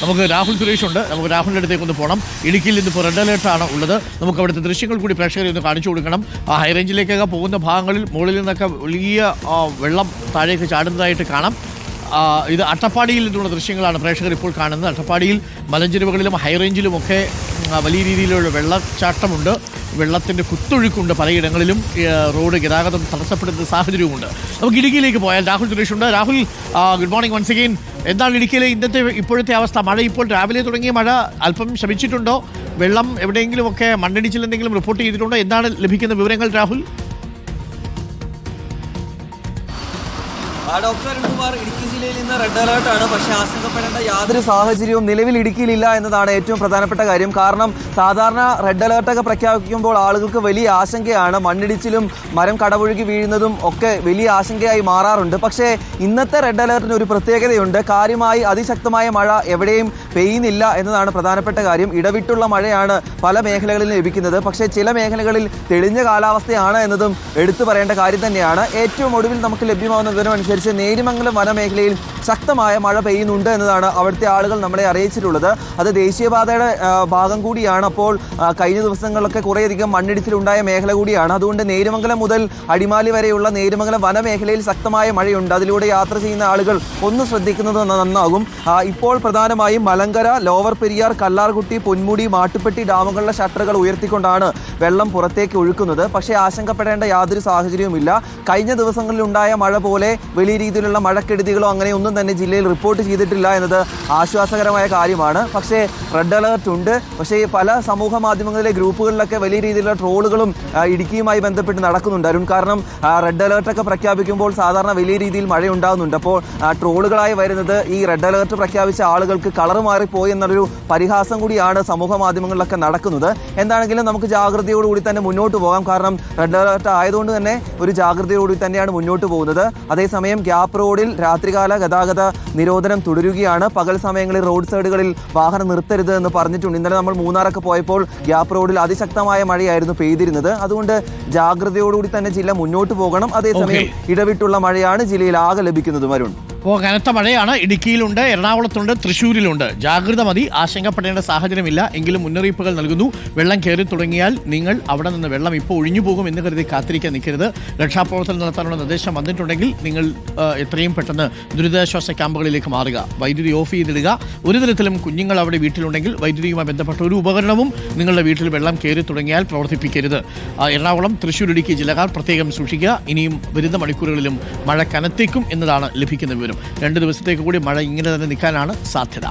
നമുക്ക് രാഹുൽ സുരേഷ് ഉണ്ട്. നമുക്ക് രാഹുലിന്റെ അടുത്തേക്ക് ഒന്ന് പോകണം ഇടുക്കിയിൽ നിന്ന് ഇപ്പോൾ റെഡ് ആണ് ഉള്ളത്. നമുക്ക് അവിടുത്തെ ദൃശ്യങ്ങൾ കൂടി പ്രേക്ഷകരെ ഒന്ന് കാണിച്ചു കൊടുക്കണം. ആ ഹൈറേഞ്ചിലേക്കൊക്കെ പോകുന്ന ഭാഗങ്ങളിൽ മുകളിൽ നിന്നൊക്കെ വലിയ വെള്ളം താഴേക്ക് ചാടുന്നതായിട്ട് കാണാം. ഇത് അട്ടപ്പാടിയിൽ നിന്നുള്ള ദൃശ്യങ്ങളാണ് പ്രേക്ഷകർ ഇപ്പോൾ കാണുന്നത്. അട്ടപ്പാടിയിൽ മലഞ്ചെരുവുകളിലും ഹൈറേഞ്ചിലുമൊക്കെ വലിയ രീതിയിലുള്ള വെള്ളച്ചാട്ടമുണ്ട്. വെള്ളത്തിന്റെ കുത്തൊഴുക്കുണ്ട് പലയിടങ്ങളിലും. റോഡ് ഗതാഗതം തടസ്സപ്പെടുന്ന സാഹചര്യവുമുണ്ട്. നമുക്ക് ഇടുക്കിയിലേക്ക് പോയാൽ രാഹുൽ സുരേഷ് ഉണ്ട് Rahul good morning once again എന്താണ് ഇടുക്കിയിലെ ഇന്നത്തെ ഇപ്പോഴത്തെ അവസ്ഥ? മഴ ഇപ്പോൾ രാവിലെ തുടങ്ങിയ മഴ അല്പം ശമിച്ചിട്ടുണ്ടോ? വെള്ളം എവിടെയെങ്കിലുമൊക്കെ മണ്ണിടിച്ചിൽ എന്തെങ്കിലും റിപ്പോർട്ട് ചെയ്തിട്ടുണ്ടോ? എന്താണ് ലഭിക്കുന്ന വിവരങ്ങൾ രാഹുൽ? ഡോക്ടർ അരുൺകുമാർ ഇടുക്കി ജില്ലയിൽ ഇന്ന് റെഡ് അലേർട്ട് ആണ്. പക്ഷേ ആശങ്കപ്പെടേണ്ട യാതൊരു സാഹചര്യവും നിലവിൽ ഇടുക്കിയിലില്ല എന്നതാണ് ഏറ്റവും പ്രധാനപ്പെട്ട കാര്യം. കാരണം സാധാരണ റെഡ് അലേർട്ടൊക്കെ പ്രഖ്യാപിക്കുമ്പോൾ ആളുകൾക്ക് വലിയ ആശങ്കയാണ്. മണ്ണിടിച്ചിലും മരം കടപുഴുകി വീഴുന്നതും ഒക്കെ വലിയ ആശങ്കയായി മാറാറുണ്ട്. പക്ഷേ ഇന്നത്തെ റെഡ് അലേർട്ടിന് ഒരു പ്രത്യേകതയുണ്ട്. കാര്യമായി അതിശക്തമായ മഴ എവിടെയും പെയ്യുന്നില്ല എന്നതാണ് പ്രധാനപ്പെട്ട കാര്യം. ഇടവിട്ടുള്ള മഴയാണ് പല മേഖലകളിൽ ലഭിക്കുന്നത്. പക്ഷേ ചില മേഖലകളിൽ തെളിഞ്ഞ കാലാവസ്ഥയാണ് എന്നതും എടുത്തു പറയേണ്ട കാര്യം തന്നെയാണ്. ഏറ്റവും ഒടുവിൽ നമുക്ക് ലഭ്യമാകുന്ന വിവരം നേരിമംഗലം വനമേഖലയിൽ ശക്തമായ മഴ പെയ്യുന്നുണ്ട് എന്നതാണ് അവിടുത്തെ ആളുകൾ നമ്മളെ അറിയിച്ചിട്ടുള്ളത്. അത് ദേശീയപാതയുടെ ഭാഗം കൂടിയാണ്. അപ്പോൾ കഴിഞ്ഞ ദിവസങ്ങളിലൊക്കെ കുറേയധികം മണ്ണിടിച്ചിലുണ്ടായ മേഖല കൂടിയാണ്. അതുകൊണ്ട് നേരുമംഗലം മുതൽ അടിമാലി വരെയുള്ള നേരുമംഗലം വനമേഖലയിൽ ശക്തമായ മഴയുണ്ട്. അതിലൂടെ യാത്ര ചെയ്യുന്ന ആളുകൾ ഒന്ന് ശ്രദ്ധിക്കുന്നത് നന്നാകും. ഇപ്പോൾ പ്രധാനമായും മലങ്കര ലോവർ പെരിയാർ കല്ലാർകുട്ടി പൊന്മുടി മാട്ടുപ്പെട്ടി ഡാമുകളുടെ ഷട്ടറുകൾ ഉയർത്തിക്കൊണ്ടാണ് വെള്ളം പുറത്തേക്ക് ഒഴുക്കുന്നത്. പക്ഷേ ആശങ്കപ്പെടേണ്ട യാതൊരു സാഹചര്യവുമില്ല. കഴിഞ്ഞ ദിവസങ്ങളിലുണ്ടായ മഴ പോലെ വലിയ രീതിയിലുള്ള മഴക്കെടുതികളോ അങ്ങനെ ഒന്നും തന്നെ ജില്ലയിൽ റിപ്പോർട്ട് ചെയ്തിട്ടില്ല എന്നത് ആശ്വാസകരമായ കാര്യമാണ്. പക്ഷേ റെഡ് അലേർട്ട് ഉണ്ട്. പക്ഷേ പല സമൂഹ മാധ്യമങ്ങളിലെ ഗ്രൂപ്പുകളിലൊക്കെ വലിയ രീതിയിലുള്ള ട്രോളുകളും ഇടുക്കിയുമായി ബന്ധപ്പെട്ട് നടക്കുന്നുണ്ട്. അരുൺ കാരണം റെഡ് അലേർട്ടൊക്കെ പ്രഖ്യാപിക്കുമ്പോൾ സാധാരണ വലിയ രീതിയിൽ മഴ ഉണ്ടാകുന്നുണ്ട്. അപ്പോൾ ട്രോളുകളായി വരുന്നത് ഈ റെഡ് അലേർട്ട് പ്രഖ്യാപിച്ച ആളുകൾക്ക് കളർ മാറിപ്പോയി എന്നൊരു പരിഹാസം കൂടിയാണ് സമൂഹ മാധ്യമങ്ങളിലൊക്കെ നടക്കുന്നത്. എന്താണെങ്കിലും നമുക്ക് ജാഗ്രതയോടുകൂടി തന്നെ മുന്നോട്ട് പോകാം. കാരണം റെഡ് അലേർട്ട് ആയതുകൊണ്ട് തന്നെ ഒരു ജാഗ്രതയോടുകൂടി തന്നെയാണ് മുന്നോട്ട് പോകുന്നത്. അതേസമയം ഗ്യാപ് റോഡിൽ രാത്രികാല ഗതാഗത നിരോധനം തുടരുകയാണ്. പകൽ സമയങ്ങളിൽ റോഡ് സൈഡുകളിൽ വാഹനം നിർത്തരുത് എന്ന് പറഞ്ഞിട്ടുണ്ട്. ഇന്നലെ നമ്മൾ മൂന്നാറൊക്കെ പോയപ്പോൾ ഗ്യാപ്പ് റോഡിൽ അതിശക്തമായ മഴയായിരുന്നു പെയ്തിരുന്നത്. അതുകൊണ്ട് ജാഗ്രതയോടുകൂടി തന്നെ ജില്ല മുന്നോട്ട് പോകണം. അതേസമയം ഇടവിട്ടുള്ള മഴയാണ് ജില്ലയിൽ ആകെ ലഭിക്കുന്നത്. വരുൺ അപ്പോൾ കനത്ത മഴയാണ്. ഇടുക്കിയിലുണ്ട് എറണാകുളത്തുണ്ട് തൃശ്ശൂരിലുണ്ട്. ജാഗ്രത മതി ആശങ്കപ്പെടേണ്ട സാഹചര്യമില്ല. എങ്കിലും മുന്നറിയിപ്പുകൾ നൽകുന്നു. വെള്ളം കയറി തുടങ്ങിയാൽ നിങ്ങൾ അവിടെ നിന്ന് വെള്ളം ഇപ്പോൾ ഒഴിഞ്ഞു പോകും എന്ന് കരുതി കാത്തിരിക്കാൻ നിൽക്കരുത്. രക്ഷാപ്രവർത്തനം നടത്താനുള്ള നിർദ്ദേശം വന്നിട്ടുണ്ടെങ്കിൽ നിങ്ങൾ എത്രയും പെട്ടെന്ന് ദുരിതാശ്വാസ ക്യാമ്പുകളിലേക്ക് മാറുക. വൈദ്യുതി ഓഫ് ചെയ്തിടുക. ഒരു തരത്തിലും കുഞ്ഞുങ്ങൾ അവിടെ വീട്ടിലുണ്ടെങ്കിൽ വൈദ്യുതിയുമായി ബന്ധപ്പെട്ട ഒരു ഉപകരണവും നിങ്ങളുടെ വീട്ടിൽ വെള്ളം കയറി തുടങ്ങിയാൽ പ്രവർത്തിപ്പിക്കരുത്. എറണാകുളം തൃശ്ശൂർ ഇടുക്കി ജില്ലക്കാർ പ്രത്യേകം സൂക്ഷിക്കുക. ഇനിയും വരുന്ന മണിക്കൂറുകളിലും മഴ കനത്തേക്കും എന്നതാണ് ലഭിക്കുന്ന വിവരം. രണ്ട് ദിവസത്തേക്ക് കൂടി മഴ ഇങ്ങനെ തന്നെ നിൽക്കാനാണ് സാധ്യത.